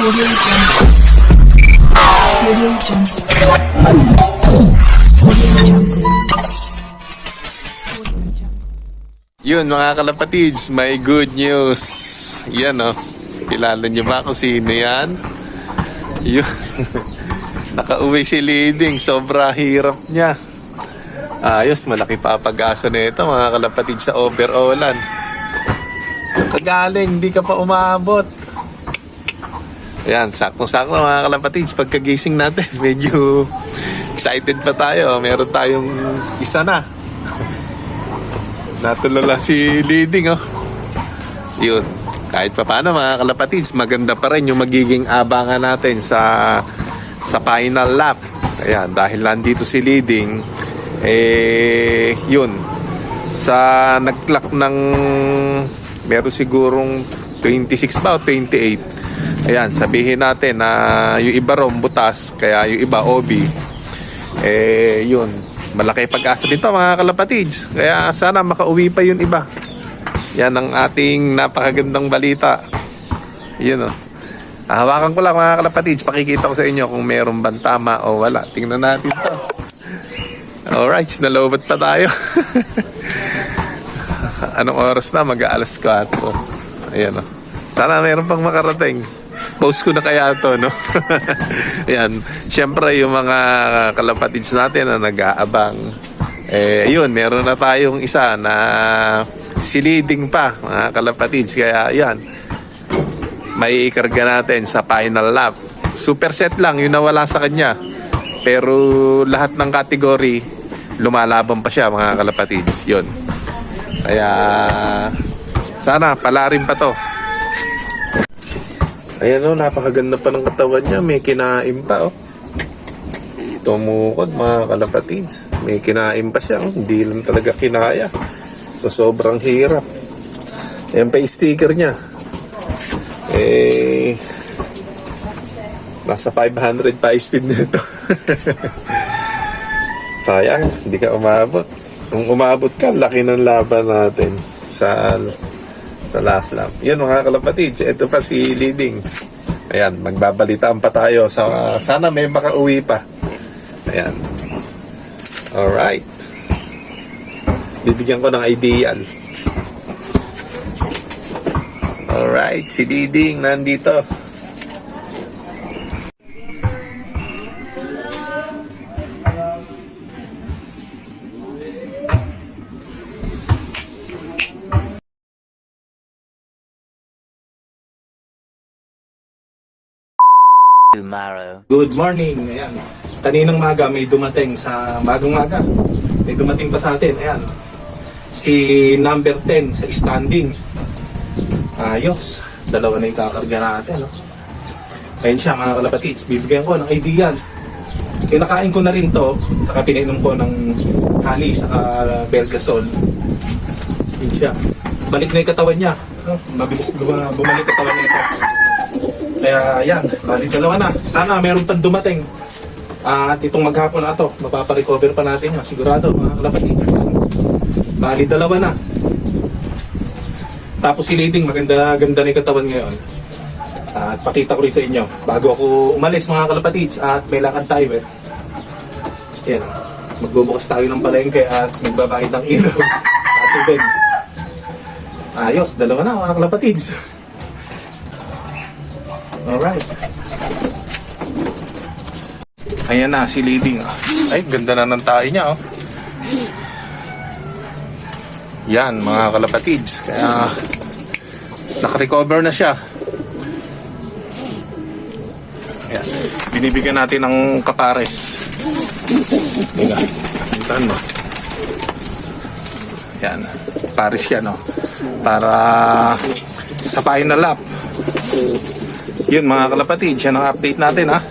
Yun mga kalapatids, may good news. Yan oh. Kilala niyo ba kung sino yan? Yun. Nakauwi si Leading. Sobra hirap niya. Ayos, malaki pa pag-asa na ito mga kalapatids sa overallan. Kagaling, hindi ka pa umabot. Ayan, sakto-sakto mga kalapatids. Pagkagising natin, medyo excited pa tayo. Meron tayong isa na. Natulala si leading oh. Yun. Kahit pa paano mga kalapatids, maganda pa rin yung magiging abangan natin sa sa final lap. Ayan, dahil nandito si leading, eh, yun. Sa nag-clock ng meron sigurong 26 ba o 28. Ayan, sabihin natin na yung iba rom butas, kaya yung iba obi. Eh, yun. Malaki pag-asa dito mga kalapatids. Kaya sana makauwi pa yun iba. Yan ang ating napakagandang balita. Yun o. Ah, hawakan ko lang mga kalapatids. Pakikita ko sa inyo kung meron bang tama o wala. Tingnan natin to. Alright, nalobat pa tayo. Anong oras na? Mag-aalas 4. Ayan o. Sana meron pang makarating. Post ko na kaya to, no? Ayan. Siyempre, yung mga kalapatids natin na nag-aabang. Eh, yun, meron na tayong isa na siliding pa, mga kalapatids. Kaya, yan. May ikarga natin sa final lap. Super set lang, yun nawala sa kanya. Pero lahat ng category, lumalaban pa siya, mga kalapatids. Yun. Kaya, sana, palarin pa to. Ayan o, napakaganda pa ng katawan niya. May kinain pa oh. Tumukod mga kalapatids. May kinain pa siya. oh. Hindi lang talaga kinaya. Sa sobrang hirap. Ayan pa yung sticker niya. Eh, nasa 500 pa speed nito. Sayang, hindi ka umabot. Kung umabot ka, laki ng laban natin sa sa last lap. Yan mga kalapatids, ito pa si leading. Ayan, magbabalitaan pa tayo sa sana may makauwi pa. Ayan. Alright. Bibigyan ko ng ideal. Alright, si leading nandito. Tomorrow. Good morning. Ayan. Kaninang maga may dumating sa bagong maga. May dumating pa sa atin. Ayan. Si number 10 sa standing. Ayos. Dalawa na yung kakarga natin. No? Ayun siya mga kalapatids. Bibigyan ko ng ideal. Kinakain ko na rin to. Saka pinainom ko ng honey saka belgasol. Yun siya. Balik na yung katawan niya. Mabilis buma- bumalik katawan niya. Kaya yan, bali dalawa na. Sana meron pang dumating. at itong maghapon na to, mapaparecover pa natin yan. Sigurado, mga kalapatid. Bali dalawa na. Tapos si Leading, maganda ganda ni katawan ngayon. At pakita ko rin sa inyo. Bago ako umalis mga kalapatids at may lakad tayo eh. Yan. Magbubukas tayo ng palengke at magbabayad ng ilaw at tubig. Ayos, dalawa na mga kalapatids. Alright. Ayan na, si leading. ah. Ay, ganda na ng tayo niya, oh. Yan, mga kalapatids. Kaya, nakarecover na siya. Ayan. Binibigyan natin ng kapares. Diba? Puntahan mo. Yan. Pares yan, no? Para sa final lap. Yun, mga kalapatids. Yan ang update natin, ha?